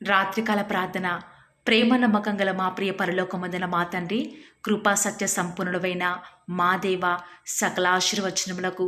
రాత్రికాల ప్రార్థన ప్రేమ నమ్మకం గల మా ప్రియ పరలోకమందున మా తండ్రి కృపా సత్య సంపన్నుడవైన మా దేవ సకల ఆశీర్వచనములకు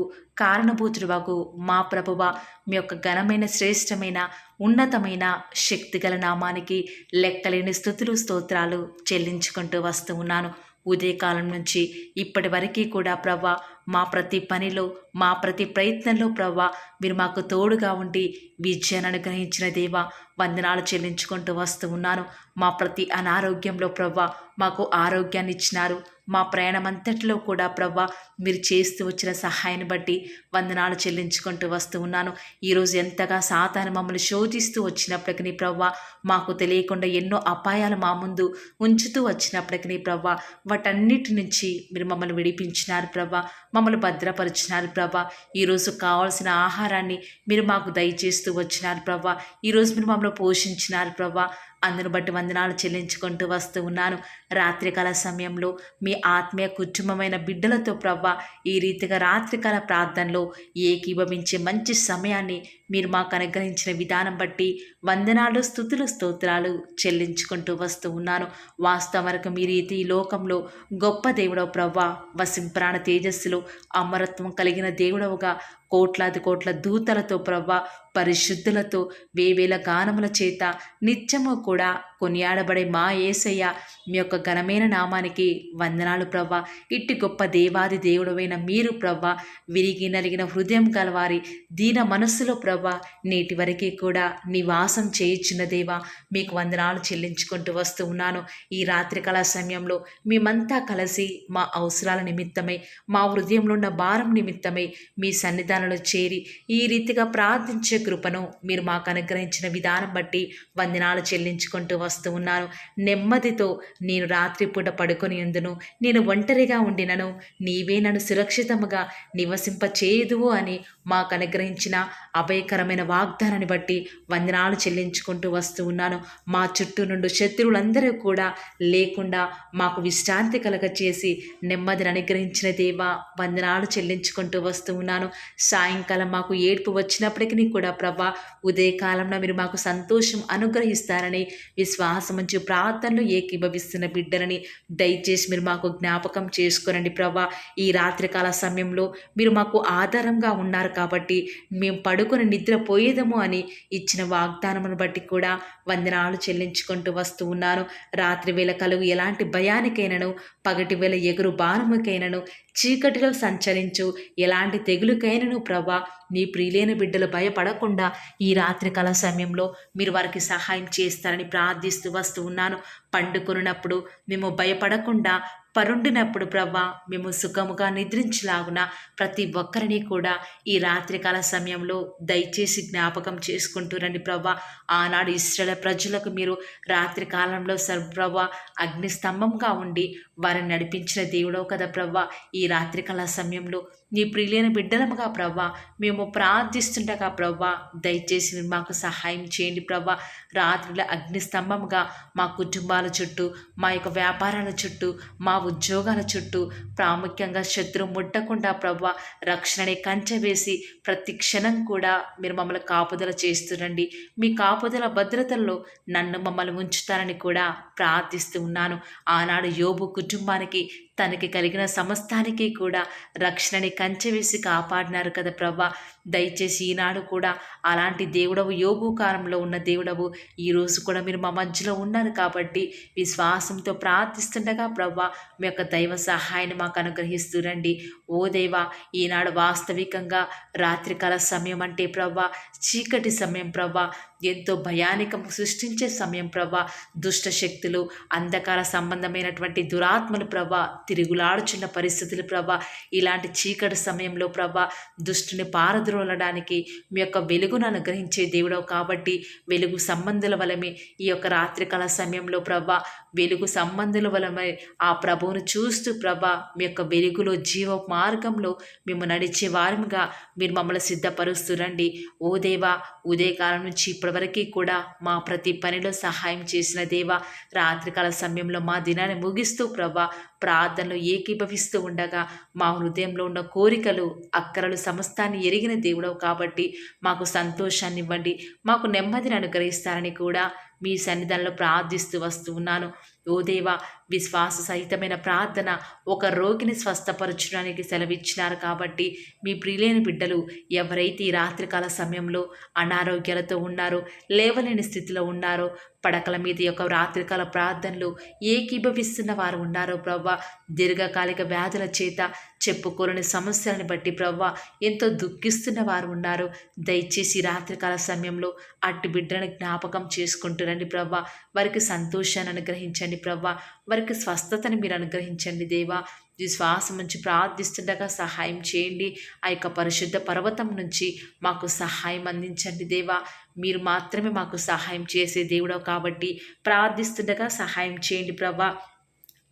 మా ప్రభువ. మీ యొక్క ఘనమైన శ్రేష్టమైన ఉన్నతమైన శక్తిగల నామానికి లెక్కలేని స్థుతులు స్తోత్రాలు చెల్లించుకుంటూ వస్తూ ఉన్నాను. ఉదయకాలం నుంచి ఇప్పటి వరకు కూడా ప్రభా మా ప్రతి పనిలో మా ప్రతి ప్రయత్నంలో ప్రవ్వా మీరు మాకు తోడుగా ఉండి విజయాన్ని అనుగ్రహించిన దేవా వందనాలు చెల్లించుకుంటూ వస్తూ ఉన్నాను. మా ప్రతి అనారోగ్యంలో ప్రవ్వా మాకు ఆరోగ్యాన్ని ఇచ్చినారు. మా ప్రయాణం కూడా ప్రవ్వా మీరు చేస్తూ వచ్చిన సహాయాన్ని బట్టి వందనాలు చెల్లించుకుంటూ వస్తూ ఉన్నాను. ఈరోజు ఎంతగా సాతాను మమ్మల్ని శోధిస్తూ వచ్చినప్పటికీ ప్రవ్వా మాకు తెలియకుండా ఎన్నో అపాయాలు మా ముందు ఉంచుతూ వచ్చినప్పటికీ ప్రవ్వా వాటన్నిటి నుంచి మీరు మమ్మల్ని విడిపించినారు ప్రవ్వా మమ్మల్ని భద్రపరిచినారు ప్రభా ఈరోజు కావాల్సిన ఆహారాన్ని మీరు మాకు దయచేస్తూ వచ్చినారు ప్రభా ఈరోజు మీరు మమ్మల్ని పోషించినారు ప్రభా అందును బట్టి వందనాలు చెల్లించుకుంటూ వస్తూ ఉన్నాను. రాత్రికాల సమయంలో మీ ఆత్మీయ కుటుంబమైన బిడ్డలతో ప్రవ్వ ఈ రీతిగా రాత్రికాల ప్రార్థనలో ఏకీభవించే మంచి సమయాన్ని మీరు మాకు అనుగ్రహించిన విధానం బట్టి వందనాలు స్థుతులు స్తోత్రాలు చెల్లించుకుంటూ వస్తూ ఉన్నాను. వాస్తవం వరకు రీతి ఈ లోకంలో గొప్ప దేవుడవు ప్రవ్వ. వసింప్రాణ తేజస్సులో అమరత్వం కలిగిన దేవుడవుగా కోట్లాది కోట్ల దూతలతో ప్రవ్వ పరిశుద్ధులతో వేవేల గానముల చేత నిత్యము కూడా కొనియాడబడే మా ఏసయ్య మీ యొక్క ఘనమైన నామానికి వందనాలు ప్రవ్వ. ఇట్టి గొప్ప దేవాది దేవుడమైన మీరు ప్రవ్వ విరిగి నలిగిన హృదయం గలవారి దీన మనస్సులో ప్రవ్వ నేటి వరకు కూడా నివాసం చేయించిన దేవా మీకు వందనాలు చెల్లించుకుంటూ వస్తూ ఉన్నాను. ఈ రాత్రికాల సమయంలో మేమంతా కలిసి మా అవసరాల నిమిత్తమై మా హృదయంలో ఉన్న భారం నిమిత్తమై మీ సన్నిధానం సన్నిధానంలో చేరి ఈ రీతిగా ప్రార్థించే కృపను మీరు మాకు అనుగ్రహించిన విధానం బట్టి వందనాలు చెల్లించుకుంటూ వస్తూ ఉన్నాను నెమ్మదితో నేను రాత్రిపూట పడుకొని ఉందును నేను ఒంటరిగా ఉండినను. నీవే నన్ను సురక్షితముగా నివసింప చేయదువు అని మాకు అనుగ్రహించిన అభయకరమైన వాగ్దానాన్ని బట్టి వందనాలు చెల్లించుకుంటూ వస్తూ ఉన్నాను. మా చుట్టూ నుండి శత్రువులందరూ కూడా లేకుండా మాకు విశ్రాంతి కలగ చేసి నెమ్మదిని అనుగ్రహించిన దేవా వందనాలు చెల్లించుకుంటూ వస్తూ ఉన్నాను. సాయంకాలం మాకు ఏడ్పు వచ్చినప్పటికీ కూడా ప్రభా ఉదయకాలంలో మీరు మాకు సంతోషం అనుగ్రహిస్తారని విశ్వాసముంచి ప్రార్థనలు ఏకీభవిస్తున్న బిడ్డలని దయచేసి మీరు మాకు జ్ఞాపకం చేసుకోనండి ప్రభా. ఈ రాత్రికాల సమయంలో మీరు మాకు ఆధారంగా ఉన్నారు కాబట్టి మేము పడుకుని నిద్రపోయేదము అని ఇచ్చిన వాగ్దానమును బట్టి కూడా వందనాలు చెల్లించుకుంటూ వస్తూ ఉన్నాను. రాత్రి వేళ కలుగు ఎలాంటి భయానికైనను పగటి వేళ ఎగురు బాణముకైనను చీకటిలో సంచరించు. ఎలాంటి తెగులుకైనను ప్రభా నీ ప్రియులైన బిడ్డలు భయపడకుండా ఈ రాత్రికాల సమయంలో మీరు వారికి సహాయం చేస్తారని ప్రార్థిస్తూ వస్తూ ఉన్నాను. పండుకొనినప్పుడు మేము భయపడకుండా పరుండినప్పుడు ప్రవ్వా మేము సుఖముగా నిద్రించలాగున ప్రతి ఒక్కరిని కూడా ఈ రాత్రికాల సమయంలో దయచేసి జ్ఞాపకం చేసుకుంటురండి ప్రవ్వా. ఆనాడు ఇస్రాల ప్రజలకు మీరు రాత్రి కాలంలో సర్ప్రవ్వ అగ్నిస్తంభంగా ఉండి వారిని నడిపించిన దేవుడవు కదా ప్రవ్వా. ఈ రాత్రికాల సమయంలో నీ ప్రియులైన బిడ్డలముగా ప్రవ్వా మేము ప్రార్థిస్తుండగా ప్రవ్వా దయచేసి మీరు మాకు సహాయం చేయండి ప్రవ్వా. రాత్రుల అగ్నిస్తంభముగా మా కుటుంబాల చుట్టూ మా యొక్క వ్యాపారాల చుట్టూ మా ఉద్యోగాల చుట్టూ ప్రాముఖ్యంగా శత్రువు ముట్టకుండా ప్రవ్వా రక్షణని కంచె వేసి ప్రతి క్షణం కూడా మీరు మమ్మల్ని కాపుదల చేస్తురండి. మీ కాపుదల భద్రతల్లో నన్ను మమ్మల్ని ఉంచుతారని కూడా ప్రార్థిస్తూ ఉన్నాను. ఆనాడు యోబు కుటుంబానికి తనకి కలిగిన సమస్తానికి కూడా రక్షణని కంచె వేసి కాపాడినారు కదా ప్రభా. దయచేసి ఈనాడు కూడా అలాంటి దేవుడవు యోగు కాలంలో ఉన్న దేవుడవు ఈరోజు కూడా మీరు మా మధ్యలో ఉన్నారు కాబట్టి విశ్వాసంతో ప్రార్థిస్తుండగా ప్రభా మీ యొక్క దైవ సహాయాన్ని మాకు అనుగ్రహిస్తురండి ఓ దేవా ఈనాడు వాస్తవికంగా రాత్రికాల సమయం అంటే ప్రభా చీకటి సమయం ప్రభా ఎంతో భయానికం సృష్టించే సమయం ప్రభా దుష్టశక్తులు అంధకార సంబంధమైనటువంటి దురాత్మలు ప్రభా తిరుగులాడుచున్న పరిస్థితులు ప్రభా. ఇలాంటి చీకటి సమయంలో ప్రభా దుష్టిని పారద్రోలడానికి మీ యొక్క వెలుగును అనుగ్రహించే దేవుడవు కాబట్టి వెలుగు సంబంధుల వలమే ఈ యొక్క రాత్రికాల సమయంలో ప్రభా వెలుగు సంబంధుల వలమే ఆ ప్రభువును చూస్తూ ప్రభా మీ యొక్క వెలుగులో జీవ మార్గంలో మేము నడిచే వారముగా మీరు మమ్మల్ని సిద్ధపరుస్తురండి ఓ దేవా ఉదయకాలం నుంచి ఇప్పటివరకు కూడా మా ప్రతి పనిలో సహాయం చేసిన దేవా రాత్రికాల సమయంలో మా దినాన్ని ముగిస్తూ ప్రభ ప్రార్థనలు ఏకీభవిస్తూ ఉండగా మా హృదయంలో ఉన్న కోరికలు అక్కరలు సమస్తాన్ని ఎరిగిన దేవుడవు కాబట్టి మాకు సంతోషాన్ని ఇవ్వండి. మాకు నెమ్మదిని అనుగ్రహిస్తారని కూడా మీ సన్నిధానంలో ప్రార్థిస్తూ వస్తూ ఉన్నాను. ఓ విశ్వాస సహితమైన ప్రార్థన ఒక రోగిని స్వస్థపరచడానికి సెలవిచ్చినారు కాబట్టి మీ ప్రియులైన బిడ్డలు ఎవరైతే ఈ రాత్రికాల సమయంలో అనారోగ్యాలతో ఉన్నారో లేవలేని స్థితిలో ఉన్నారో పడకల మీద యొక్క రాత్రికాల ప్రార్థనలు ఏకీభవిస్తున్న వారు ఉన్నారో ప్రవ్వ దీర్ఘకాలిక వ్యాధుల చేత చెప్పుకోలేని సమస్యలను బట్టి ప్రవ్వ ఎంతో దుఃఖిస్తున్న వారు ఉన్నారు. దయచేసి రాత్రికాల సమయంలో అట్టి బిడ్డలను జ్ఞాపకం చేసుకుంటురండి ప్రవ్వ. వారికి సంతోషాన్ని అనుగ్రహించండి. ప్రవ్వ. వారికి స్వస్థతని మీరు అనుగ్రహించండి దేవా. విశ్వాసం నుంచి ప్రార్థిస్తుండగా సహాయం చేయండి. ఆ యొక్క పరిశుద్ధ పర్వతం నుంచి మాకు సహాయం అందించండి దేవా. మీరు మాత్రమే మాకు సహాయం చేసే దేవుడవు కాబట్టి ప్రార్థిస్తుండగా సహాయం చేయండి ప్రభా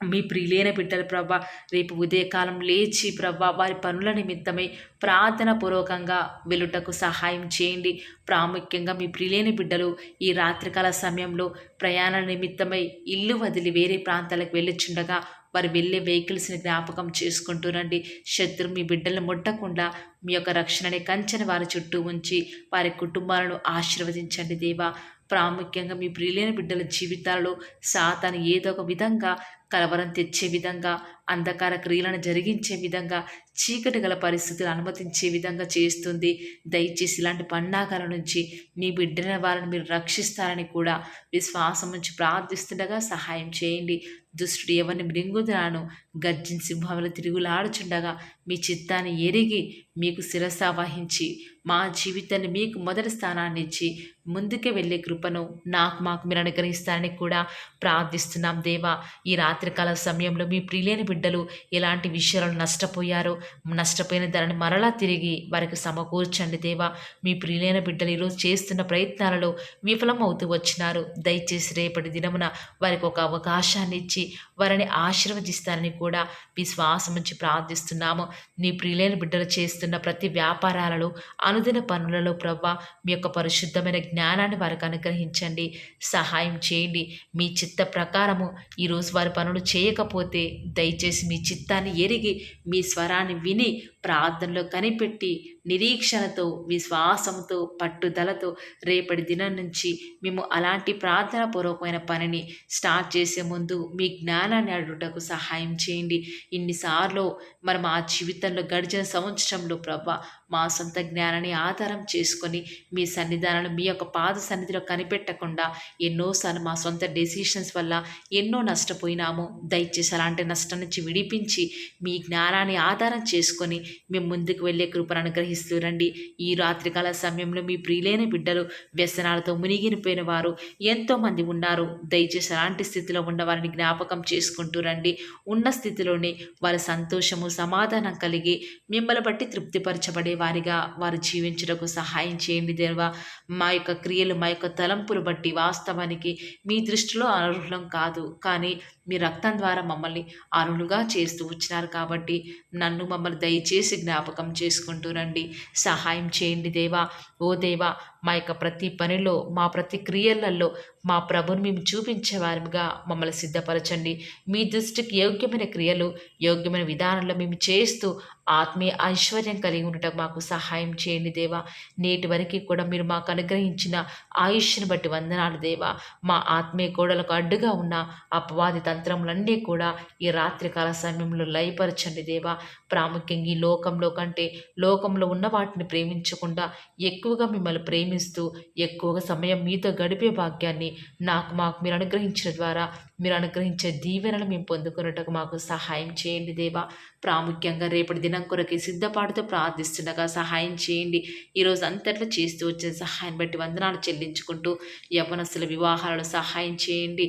మీ ప్రియులైన బిడ్డలు ప్రవ్వ రేపు ఉదయకాలం లేచి ప్రవ్వ వారి పనుల నిమిత్తమై ప్రార్థన పూర్వకంగా వెలుటకు సహాయం చేయండి. ప్రాముఖ్యంగా మీ ప్రియులైన బిడ్డలు ఈ రాత్రికాల సమయంలో ప్రయాణ నిమిత్తమై ఇల్లు వదిలి వేరే ప్రాంతాలకు వెళ్ళొచ్చుండగా వారు వెళ్ళే వెహికల్స్ని జ్ఞాపకం చేసుకుంటూ రండి. శత్రు మీ బిడ్డలను ముట్టకుండా మీ యొక్క రక్షణని కంచెన వారి చుట్టూ ఉంచి వారి కుటుంబాలను ఆశీర్వదించండి దేవా. ప్రాముఖ్యంగా మీ ప్రియులైన బిడ్డల జీవితాలలో సాతాను ఏదో ఒక విధంగా కలవరం తెచ్చే విధంగా అంధకార క్రియలను జరిగించే విధంగా చీకటి గల పరిస్థితులు అనుమతించే విధంగా చేస్తుంది. దయచేసి ఇలాంటి పన్నాగాల నుంచి మీ బిడ్డల వారిని మీరు రక్షిస్తారని కూడా విశ్వాసం నుంచి ప్రార్థిస్తుండగా సహాయం చేయండి. దుష్టుడు ఎవరిని మృంగుదనాను గర్జిన్ సింహంలో తిరుగులాడుచుండగా మీ చిత్తాన్ని ఎరిగి మీ మీకు శిరస వహించి మా జీవితాన్ని మీకు మొదటి స్థానాన్ని ఇచ్చి ముందుకే వెళ్ళే కృపను నాకు మాకు మీరు అనుగ్రహిస్తారని కూడా ప్రార్థిస్తున్నాం దేవా. ఈ రాత్రికాల సమయంలో మీ ప్రియులేని బిడ్డలు ఎలాంటి విషయాలను నష్టపోయారో నష్టపోయిన దానిని మరలా తిరిగి వారికి సమకూర్చండి దేవా. మీ ప్రియులైన బిడ్డలు ఈరోజు చేస్తున్న ప్రయత్నాలలో విఫలం అవుతూ వచ్చినారు. దయచేసి రేపటి దినమున వారికి ఒక అవకాశాన్ని ఇచ్చి వారిని ఆశీర్వదిస్తారని కూడా విశ్వాసం నుంచి ప్రార్థిస్తున్నాము. నీ ప్రియులైన బిడ్డలు చేస్తున్న ప్రతి వ్యాపారాలలో అనుదిన పనులలో ప్రవ్వ మీ యొక్క పరిశుద్ధమైన జ్ఞానాన్ని వారికి అనుగ్రహించండి. సహాయం చేయండి. మీ చిత్త ప్రకారము ఈరోజు వారి పనులు చేయకపోతే దయచేసి మీ చిత్తాన్ని ఎరిగి మీ స్వరాన్ని విని ప్రార్థనలో కనిపెట్టి నిరీక్షణతో విశ్వాసంతో పట్టుదలతో రేపటి దినం నుంచి మేము అలాంటి ప్రార్థన పూర్వకమైన పనిని స్టార్ట్ చేసే ముందు మీ జ్ఞానాన్ని అడుగుటకు సహాయం చేయండి. ఇన్నిసార్లు మరి మా జీవితంలో గడిచిన సంవత్సరంలో ప్రభ మా సొంత జ్ఞానాన్ని ఆధారం చేసుకొని మీ సన్నిధానాన్ని మీ యొక్క పాద సన్నిధిలో కనిపెట్టకుండా ఎన్నోసార్లు మా సొంత డెసిషన్స్ వల్ల ఎన్నో నష్టపోయినాము. దయచేసి అలాంటి నష్టం నుంచి విడిపించి మీ జ్ఞానాన్ని ఆధారం చేసుకొని మేము ముందుకు వెళ్ళే కృపను అనుగ్రహించి రండి. ఈ రాత్రికాల సమయంలో మీ ప్రియులైన బిడ్డలు వ్యసనాలతో మునిగినిపోయిన వారు ఎంతోమంది ఉన్నారు. దయచేసి అలాంటి స్థితిలో ఉన్నవారిని జ్ఞాపకం చేసుకుంటూ రండి. ఉన్న స్థితిలోనే వారి సంతోషము సమాధానం కలిగి మిమ్మల్ని బట్టి తృప్తిపరచబడే వారిగా వారు జీవించడానికి సహాయం చేయండి దేవా. మా యొక్క క్రియలు మా యొక్క తలంపులు బట్టి వాస్తవానికి మీ దృష్టిలో అనర్హులం కాదు. కానీ మీ రక్తం ద్వారా మమ్మల్ని అరుణులుగా చేస్తూ వచ్చినారు కాబట్టి నన్ను మమ్మల్ని దయచేసి జ్ఞాపకం చేసుకుంటూ రండి. సహాయం చేయండి దేవా. ఓ దేవా మా యొక్క ప్రతి పనిలో మా ప్రతి క్రియలలో మా ప్రభుని మేము చూపించేవారిగా మమ్మల్ని సిద్ధపరచండి. మీ దృష్టికి యోగ్యమైన క్రియలు యోగ్యమైన విధానంలో మేము చేస్తూ ఆత్మీయ ఐశ్వర్యం కలిగి ఉండటం మాకు సహాయం చేయండి దేవా. నేటి వరకు కూడా మీరు మాకు అనుగ్రహించిన ఆయుష్ని బట్టి వందనాలు దేవా. మా ఆత్మీయ గోడలకు అడ్డుగా ఉన్న అపవాది తంత్రములన్నీ కూడా ఈ రాత్రికాల సమయంలో లయపరచండి దేవా. ప్రాముఖ్యంగా ఈ లోకంలో కంటే లోకంలో ఉన్న వాటిని ప్రేమించకుండా ఎక్కువగా మిమ్మల్ని ప్రేమిస్తూ ఎక్కువగా సమయం మీతో గడిపే భాగ్యాన్ని నాకు మాకు మీరు అనుగ్రహించిన ద్వారా మీరు అనుగ్రహించే దీవెనలు మేము పొందుకున్నట్టుకు మాకు సహాయం చేయండి దేవా. ప్రాముఖ్యంగా రేపటి దినం కొరకి సిద్ధపాటుతో ప్రార్థిస్తుండగా సహాయం చేయండి. ఈరోజు అంతట్లో చేస్తూ వచ్చిన సహాయం బట్టి వందనాలు చెల్లించుకుంటూ యవనస్తుల వివాహాలలో సహాయం చేయండి.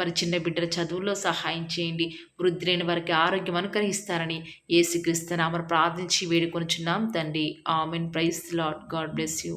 మరి చిన్న బిడ్డల చదువుల్లో సహాయం చేయండి. వృద్ధులైన వారికి ఆరోగ్యం అనుగ్రహిస్తారని ఏసుక్రీస్తు నామను ప్రార్థించి వేడుకొనిచున్నాం తండ్రి. Amen. Praise lord God bless you.